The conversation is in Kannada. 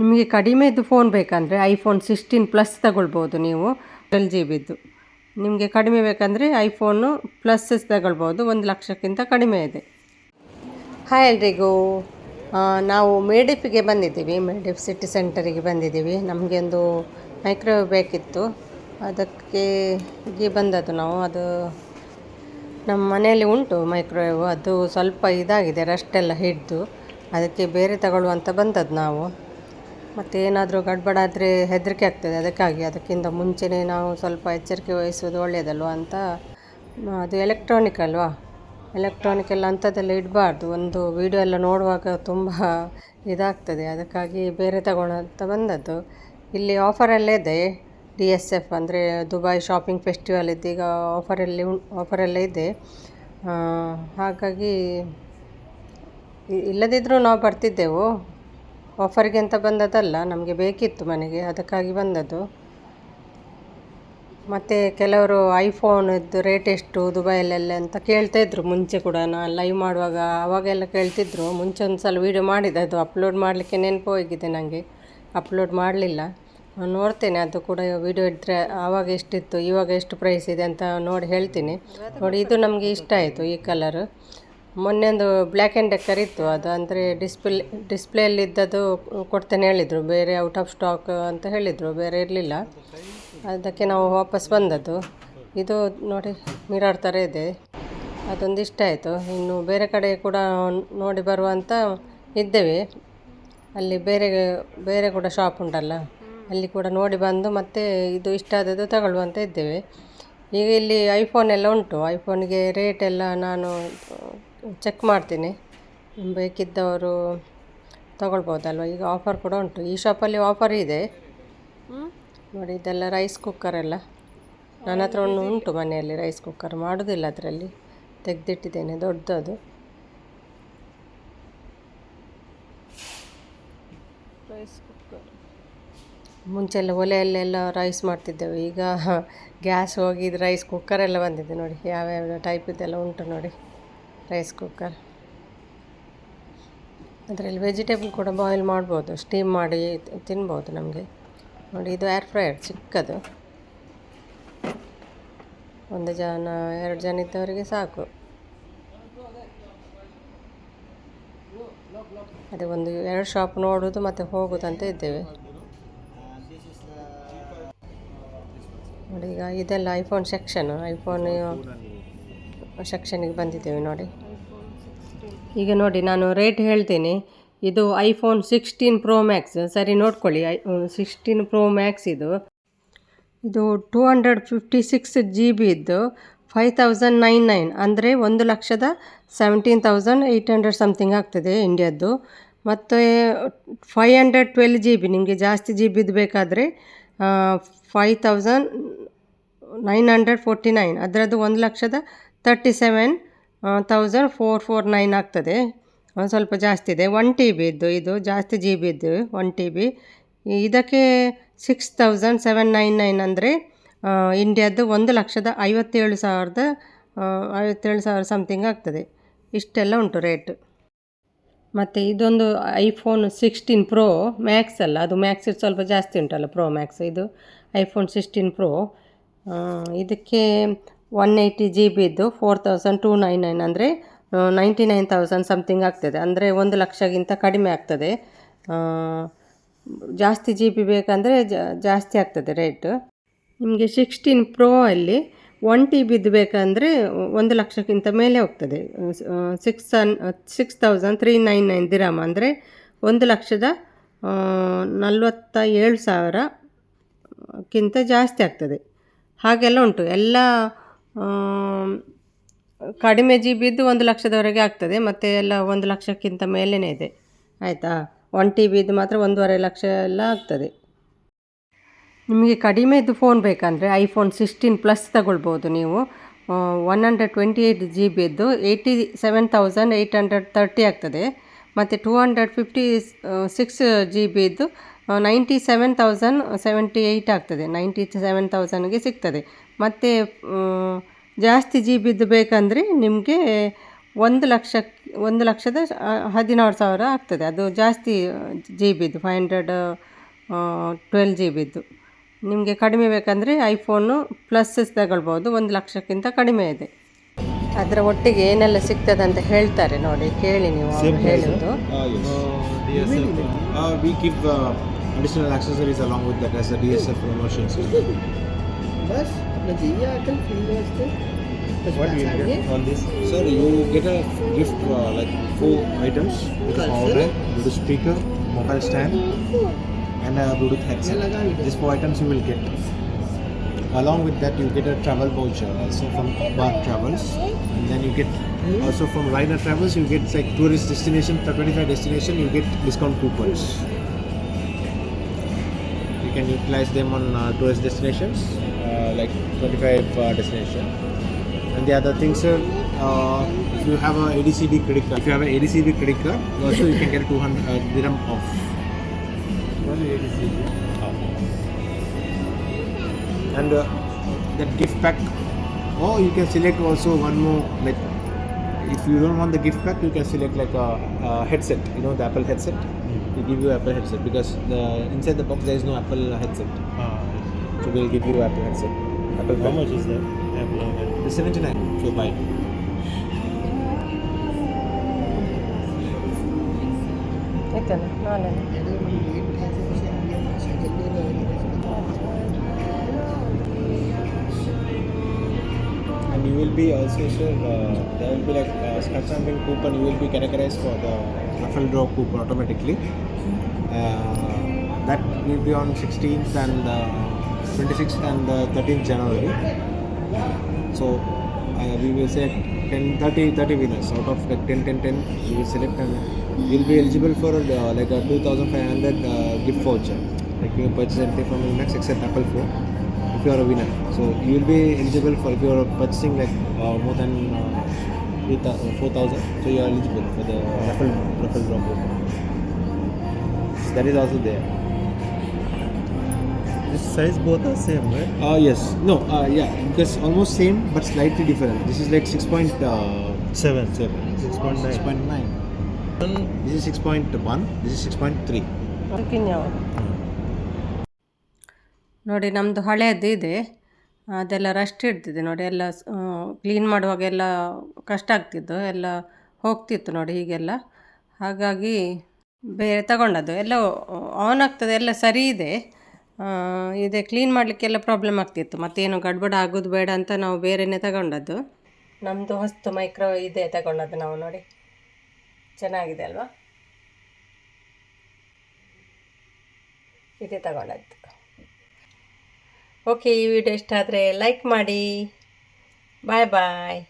ನಿಮಗೆ ಕಡಿಮೆದು ಫೋನ್ ಬೇಕಂದರೆ ಐಫೋನ್ ಸಿಕ್ಸ್ಟೀನ್ ಪ್ಲಸ್ ತಗೊಳ್ಬೋದು ನೀವು ಟ್ವೆಲ್ ಜಿ ಬಿದ್ದು ನಿಮಗೆ ಕಡಿಮೆ ಬೇಕಂದರೆ ಐಫೋನು ಪ್ಲಸ್ ತಗೊಳ್ಬೋದು, ಒಂದು ಲಕ್ಷಕ್ಕಿಂತ ಕಡಿಮೆ ಇದೆ. ಹಾಯ್ ಎಲ್ರಿಗೂ. ನಾವು ಮೇಡಿಫಿಗೆ ಬಂದಿದ್ದೀವಿ. ಮೇಡಿಫ್ ಸಿಟಿ ಸೆಂಟರಿಗೆ ಬಂದಿದ್ದೀವಿ. ನಮಗೆ ಒಂದು ಮೈಕ್ರೋವೇವ್ ಬೇಕಿತ್ತು. ಅದಕ್ಕೆ ಹೀಗೆ ಬಂದದ್ದು ನಾವು. ಅದು ನಮ್ಮ ಮನೆಯಲ್ಲಿ ಉಂಟು ಮೈಕ್ರೋವೇವ್ ಅದು ಸ್ವಲ್ಪ ಇದಾಗಿದೆ ರಸ್ಟ್ ಎಲ್ಲ ಹಿಡಿದು. ಅದಕ್ಕೆ ಬೇರೆ ತಗೊಳ್ಳುವಂತ ಬಂದದ್ದು ನಾವು. ಮತ್ತು ಏನಾದರೂ ಗಡ್ಬಡಾದರೆ ಹೆದರಿಕೆ ಆಗ್ತದೆ. ಅದಕ್ಕಾಗಿ ಅದಕ್ಕಿಂತ ಮುಂಚೆನೇ ನಾವು ಸ್ವಲ್ಪ ಎಚ್ಚರಿಕೆ ವಹಿಸೋದು ಒಳ್ಳೆಯದಲ್ವ ಅಂತ. ಅದು ಎಲೆಕ್ಟ್ರಾನಿಕ್ ಅಲ್ವಾ? ಎಲೆಕ್ಟ್ರಾನಿಕ್ ಎಲ್ಲ ಅಂಥದ್ದೆಲ್ಲ ಇಡಬಾರ್ದು. ಒಂದು ವೀಡಿಯೋ ಎಲ್ಲ ನೋಡುವಾಗ ತುಂಬ ಇದಾಗ್ತದೆ. ಅದಕ್ಕಾಗಿ ಬೇರೆ ಅಂತ ಬಂದದ್ದು. ಇಲ್ಲಿ ಆಫರಲ್ಲೇ ಇದೆ. ಡಿ ಎಸ್ ಎಫ್ ಅಂದರೆ ದುಬೈ ಶಾಪಿಂಗ್ ಫೆಸ್ಟಿವಲ್ ಇದ್ದೀಗ ಆಫರಲ್ಲಿ ಉಂ ಆಫರೆಲ್ಲ ಇದೆ. ಹಾಗಾಗಿ ಇಲ್ಲದಿದ್ದರೂ ನಾವು ಬರ್ತಿದ್ದೆವು. ಆಫರ್ಗೆ ಅಂತ ಬಂದದ್ದಲ್ಲ, ನಮಗೆ ಬೇಕಿತ್ತು ಮನೆಗೆ, ಅದಕ್ಕಾಗಿ ಬಂದದ್ದು. ಮತ್ತು ಕೆಲವರು ಐಫೋನದ್ದು ರೇಟ್ ಎಷ್ಟು, ದುಬೈಯಲ್ಲೆಲ್ಲ ಅಂತ ಕೇಳ್ತಾ ಇದ್ರು. ಮುಂಚೆ ಕೂಡ ನಾನು ಲೈವ್ ಮಾಡುವಾಗ ಆವಾಗೆಲ್ಲ ಕೇಳ್ತಿದ್ರು. ಮುಂಚೆ ಒಂದು ಸಲ ವೀಡಿಯೋ ಮಾಡಿದೆ, ಅದು ಅಪ್ಲೋಡ್ ಮಾಡಲಿಕ್ಕೆ ನೆನಪು ಹೋಗಿದೆ ನನಗೆ ಅಪ್ಲೋಡ್ ಮಾಡಲಿಲ್ಲ. ನಾನು ನೋಡ್ತೇನೆ, ಅದು ಕೂಡ ವೀಡಿಯೋ ಇಟ್ಟರೆ ಆವಾಗ ಎಷ್ಟಿತ್ತು, ಇವಾಗ ಎಷ್ಟು ಪ್ರೈಸ್ ಇದೆ ಅಂತ ನೋಡಿ ಹೇಳ್ತೀನಿ. ನೋಡಿ, ಇದು ನಮಗೆ ಇಷ್ಟ ಆಯಿತು ಈ ಕಲರು ಮೊನ್ನೆ ಒಂದು ಬ್ಲ್ಯಾಕ್ ಆ್ಯಂಡ್ ಡೆಕ್ಕರ್ ಇತ್ತು, ಅದು ಅಂದರೆ ಡಿಸ್ಪ್ಲೇ ಡಿಸ್ಪ್ಲೇಯಲ್ಲಿ ಇದ್ದದ್ದು ಕೊಡ್ತೇನೆ ಹೇಳಿದರು. ಬೇರೆ ಔಟ್ ಆಫ್ ಸ್ಟಾಕ್ ಅಂತ ಹೇಳಿದರು, ಬೇರೆ ಇರಲಿಲ್ಲ. ಅದಕ್ಕೆ ನಾವು ವಾಪಸ್ ಬಂದದ್ದು. ಇದು ನೋಡಿ ಮಿರರ್ ಥರ ಇದೆ. ಅದೊಂದು ಇಷ್ಟ ಆಯಿತು. ಇನ್ನು ಬೇರೆ ಕಡೆ ಕೂಡ ನೋಡಿ ಬರುವ ಅಂತ ಇದ್ದೇವೆ. ಅಲ್ಲಿ ಬೇರೆ ಬೇರೆ ಕೂಡ ಶಾಪ್ ಉಂಟಲ್ಲ. ಅಲ್ಲಿ ಕೂಡ ನೋಡಿ ಬಂದು ಮತ್ತೆ ಇದು ಇಷ್ಟ ಆದದ್ದು ತಗೊಳ್ಳುವಂತ ಇದ್ದೇವೆ. ಈಗ ಇಲ್ಲಿ ಐಫೋನ್ ಎಲ್ಲ ಉಂಟು. ಐಫೋನಿಗೆ ರೇಟ್ ಎಲ್ಲ ನಾನು ಚೆಕ್ ಮಾಡ್ತೀನಿ. ಬೇಕಿದ್ದವರು ತಗೊಳ್ಬೋದಲ್ವ? ಈಗ ಆಫರ್ ಕೂಡ ಉಂಟು. ಈ ಶಾಪಲ್ಲಿ ಆಫರ್ ಇದೆ. ನೋಡಿ ಇದೆಲ್ಲ ರೈಸ್ ಕುಕ್ಕರ್ ಎಲ್ಲ. ನನ್ನ ಹತ್ರ ಒಂದು ಉಂಟು ಮನೆಯಲ್ಲಿ ರೈಸ್ ಕುಕ್ಕರ್ ಮಾಡೋದಿಲ್ಲ ಅದರಲ್ಲಿ. ತೆಗೆದಿಟ್ಟಿದ್ದೇನೆ. ದೊಡ್ಡದು. ರೈಸ್ ಕುಕ್ಕರ್ ಮುಂಚೆಲ್ಲ ಒಲೆಯಲ್ಲೆಲ್ಲ ರೈಸ್ ಮಾಡ್ತಿದ್ದೆವು. ಈಗ ಗ್ಯಾಸ್ ಹೋಗಿ ರೈಸ್ ಕುಕ್ಕರ್ ಎಲ್ಲ ಬಂದಿದೆ ನೋಡಿ. ಯಾವ್ಯಾವ ಟೈಪಿದ್ದೆಲ್ಲ ಉಂಟು ನೋಡಿ. ರೈಸ್ ಕುಕ್ಕರ್ ಅದರಲ್ಲಿ ವೆಜಿಟೇಬಲ್ ಕೂಡ ಬಾಯ್ಲ್ ಮಾಡ್ಬೋದು ಸ್ಟೀಮ್ ಮಾಡಿ ತಿನ್ಬೋದು ನಮಗೆ. ನೋಡಿ, ಇದು ಏರ್ ಫ್ರೈಯರ್ ಚಿಕ್ಕದು. ಒಂದು ಜನ, ಎರಡು ಜನ ಇದ್ದವರಿಗೆ ಸಾಕು. ಅದೇ ಒಂದು ಎರಡು ಶಾಪ್ ನೋಡೋದು ಮತ್ತು ಹೋಗೋದು ಅಂತ ಇದ್ದೇವೆ. ನೋಡಿ, ಈಗ ಇದೆಲ್ಲ ಐಫೋನ್ ಸೆಕ್ಷನ್ ಐಫೋನ್ ಸೆಕ್ಷನಿಗೆ ಬಂದಿದ್ದೇವೆ ನೋಡಿ. ಈಗ ನೋಡಿ ನಾನು ರೇಟ್ ಹೇಳ್ತೀನಿ. ಇದು ಐಫೋನ್ ಸಿಕ್ಸ್ಟೀನ್ ಪ್ರೋ ಮ್ಯಾಕ್ಸ್ ಸರಿ, ನೋಡ್ಕೊಳ್ಳಿ. ಐ ಸಿಕ್ಸ್ಟೀನ್ ಪ್ರೋ ಮ್ಯಾಕ್ಸ್ ಇದು. ಇದು two hundred fifty six G B ಇದ್ದು ಫೈವ್ ತೌಸಂಡ್ ನೈನ್ ನೈನ್ ಅಂದರೆ ಒಂದು ಲಕ್ಷದ seventeen thousand eight hundred something ಆಗ್ತದೆ ಇಂಡಿಯಾದ್ದು ಮತ್ತು five hundred twelve G B ನಿಮಗೆ ಜಾಸ್ತಿ ಜಿ ಬಿದು ಬೇಕಾದರೆ five thousand nine hundred forty nine ಅದರದ್ದು ಒಂದು ಲಕ್ಷದ thirty seven thousand four four nine ಆಗ್ತದೆ. ಒಂದು ಸ್ವಲ್ಪ ಜಾಸ್ತಿ ಇದೆ. ಒನ್ ಟಿ ಬಿ ಇದ್ದು, ಇದು ಜಾಸ್ತಿ ಜಿ ಬಿ ಇದ್ದು ಒನ್ ಟಿ ಬಿ ಇದಕ್ಕೆ six thousand seven nine nine ಅಂದರೆ ಇಂಡಿಯಾದ್ದು ಒಂದು ಲಕ್ಷದ ಐವತ್ತೇಳು ಸಾವಿರದ ಐವತ್ತೇಳು ಸಾವಿರ ಸಮಥಿಂಗ್ ಆಗ್ತದೆ. ಇಷ್ಟೆಲ್ಲ ಉಂಟು ರೇಟ್ ಮತ್ತು ಇದೊಂದು ಐಫೋನ್ ಸಿಕ್ಸ್ಟೀನ್ ಪ್ರೋ ಮ್ಯಾಕ್ಸ್ ಅಲ್ಲ, ಅದು ಮ್ಯಾಕ್ಸ್ ಸ್ವಲ್ಪ ಜಾಸ್ತಿ ಉಂಟಲ್ಲ ಪ್ರೋ ಮ್ಯಾಕ್ಸ್ ಇದು ಐಫೋನ್ ಸಿಕ್ಸ್ಟೀನ್ ಪ್ರೋ ಇದಕ್ಕೆ ಒನ್ ಏಯ್ಟಿ ಜಿ ಬಿದ್ದು four thousand two nine nine ಅಂದರೆ ನೈಂಟಿ ನೈನ್ ತೌಸಂಡ್ ಸಮಥಿಂಗ್ ಆಗ್ತದೆ. ಅಂದರೆ ಒಂದು ಲಕ್ಷಗಿಂತ ಕಡಿಮೆ ಆಗ್ತದೆ. ಜಾಸ್ತಿ ಜಿ ಬಿ ಬೇಕಂದರೆ ಜಾಸ್ತಿ ಆಗ್ತದೆ ರೇಟ್ ನಿಮಗೆ ಸಿಕ್ಸ್ಟೀನ್ ಪ್ರೋ ಅಲ್ಲಿ ಒನ್ ಟಿ ಬಿದ್ದು ಬೇಕಂದರೆ ಒಂದು ಲಕ್ಷಕ್ಕಿಂತ ಮೇಲೆ ಹೋಗ್ತದೆ. Six six thousand three nine nine dirham ಅಂದರೆ ಒಂದು ಲಕ್ಷದ ನಲ್ವತ್ತ ಏಳು ಸಾವಿರಕ್ಕಿಂತ ಜಾಸ್ತಿ ಆಗ್ತದೆ. ಹಾಗೆಲ್ಲ ಉಂಟು. ಎಲ್ಲ ಕಡಿಮೆ ಜಿ ಬಿದ್ದು ಒಂದು ಲಕ್ಷದವರೆಗೆ ಆಗ್ತದೆ, ಮತ್ತು ಎಲ್ಲ ಒಂದು ಲಕ್ಷಕ್ಕಿಂತ ಮೇಲೇ ಇದೆ. ಆಯಿತಾ? ಒನ್ ಟಿ ಬಿದ್ದು ಮಾತ್ರ ಒಂದೂವರೆ ಲಕ್ಷ ಎಲ್ಲ ಆಗ್ತದೆ. ನಿಮಗೆ ಕಡಿಮೆದು ಫೋನ್ ಬೇಕಂದರೆ ಐಫೋನ್ ಸಿಕ್ಸ್ಟೀನ್ ಪ್ಲಸ್ ತಗೊಳ್ಬೋದು ನೀವು. One hundred twenty eight G ಬಿದ್ದು eighty seven thousand eight hundred thirty ಆಗ್ತದೆ. ಮತ್ತು two hundred fifty six G ಬಿದ್ದು ninety seven thousand seventy eight ಆಗ್ತದೆ. ನೈಂಟಿ ಸೆವೆನ್ ತೌಸಂಡ್ಗೆ ಸಿಗ್ತದೆ. ಮತ್ತು ಜಾಸ್ತಿ ಜಿ ಬಿದ್ದು ಬೇಕಂದರೆ ನಿಮಗೆ ಒಂದು ಲಕ್ಷ ಒಂದು ಲಕ್ಷದ ಹದಿನಾರು ಸಾವಿರ ಆಗ್ತದೆ. ಅದು ಜಾಸ್ತಿ ಜಿ ಬಿದ್ದು ಫೈವ್ ಹಂಡ್ರೆಡ್ ಟ್ವೆಲ್ ಜಿ ಬಿದ್ದು ನಿಮಗೆ ಕಡಿಮೆ ಬೇಕಂದರೆ ಐಫೋನು ಪ್ಲಸ್ ತಗೊಳ್ಬೋದು. ಒಂದು ಲಕ್ಷಕ್ಕಿಂತ ಕಡಿಮೆ ಇದೆ. ಅದರ ಒಟ್ಟಿಗೆ ಏನೆಲ್ಲ ಸಿಗ್ತದೆ ಅಂತ ಹೇಳ್ತಾರೆ ನೋಡಿ. ಕೇಳಿ ನೀವು ಅವ್ರು ಹೇಳೋದು. yes. We give uh, additional accessories along with that as a DSF promotion. the you get on this? Sir, you get a gift uh, like four items with Bluetooth speaker, mobile stand, and a Bluetooth headset. These four items you will get. Along with that, you get a travel voucher also from Bar Travels, and then you get also from Rainer Travels. You get like tourist destination, 25 destination. You get discount coupons. You can utilize them on uh, tourist destinations like 25 uh, destination. And the other thing, sir, uh, if you have a ADCB credit card, if you have an ADCB credit card, also you can get 200 uh, dirham off. What is ADCB? And uh, that gift pack, or you can select also one more like if you don't want the gift pack, you can select like a, a headset. You know the Apple headset. We give you Apple headset because the inside the box there is no Apple headset will give you Apple headset. Apple How much is that Apple headset? 79 for buy. No, no. And you will be also sir. uh, there will be like uh, scratch coupon. You will be categorized for the raffle draw coupon automatically. Uh, that will be on 16th and. Uh, 26th and uh, 13th January. So uh, we will select 10, 30, 30 winners out of like 10, 10, 10. We will select and you will be eligible for uh, like a 2,500 uh, gift voucher. Like you can purchase anything from Umax except Apple phone if you are a winner. So you will be eligible for if you are purchasing like uh, more than uh, 4,000. So you are eligible for the raffle raffle draw. So that is also there. This size both are same, right? Uh, yes. No. Uh, yeah. Because almost same but slightly different. This is like 6.7. Uh, Seven. 6.9. 6.9. This is 6.1. This is 6.3. ಅದಕ್ಕಿನ್ಯಾವ ನೋಡಿ ನಮ್ಮದು ಹಳೆಯದು ಇದೆ ಅದೆಲ್ಲ ರಸ್ಟ್ ಇಡ್ತಿದೆ ನೋಡಿ ಎಲ್ಲ ಕ್ಲೀನ್ ಮಾಡುವಾಗ ಎಲ್ಲ ಕಷ್ಟ ಆಗ್ತಿತ್ತು ಎಲ್ಲ ಹೋಗ್ತಿತ್ತು ನೋಡಿ ಹೀಗೆಲ್ಲ ಹಾಗಾಗಿ ಬೇರೆ ತಗೊಂಡದ್ದು ಎಲ್ಲ ಆನ್ ಆಗ್ತದೆ ಎಲ್ಲ ಸರಿ ಇದೆ ಇದೆ ಕ್ಲೀನ್ ಮಾಡಲಿಕ್ಕೆಲ್ಲ ಪ್ರಾಬ್ಲಮ್ ಆಗ್ತಿತ್ತು. ಮತ್ತೇನು ಗಡ್ಬಡ ಆಗೋದು ಬೇಡ ಅಂತ ನಾವು ಬೇರೆನೇ ತಗೊಂಡದ್ದು. ನಮ್ಮದು ಹೊಸ್ತು ಮೈಕ್ರೋ ಇದೆ ತಗೊಂಡದ್ದು ನಾವು ನೋಡಿ. ಚೆನ್ನಾಗಿದೆ ಅಲ್ವಾ? ಇದೇ ತಗೊಂಡದ್ದು. ಓಕೆ ಈ ವಿಡಿಯೋ ಇಷ್ಟ ಆದರೆ ಲೈಕ್ ಮಾಡಿ. ಬಾಯ್ ಬಾಯ್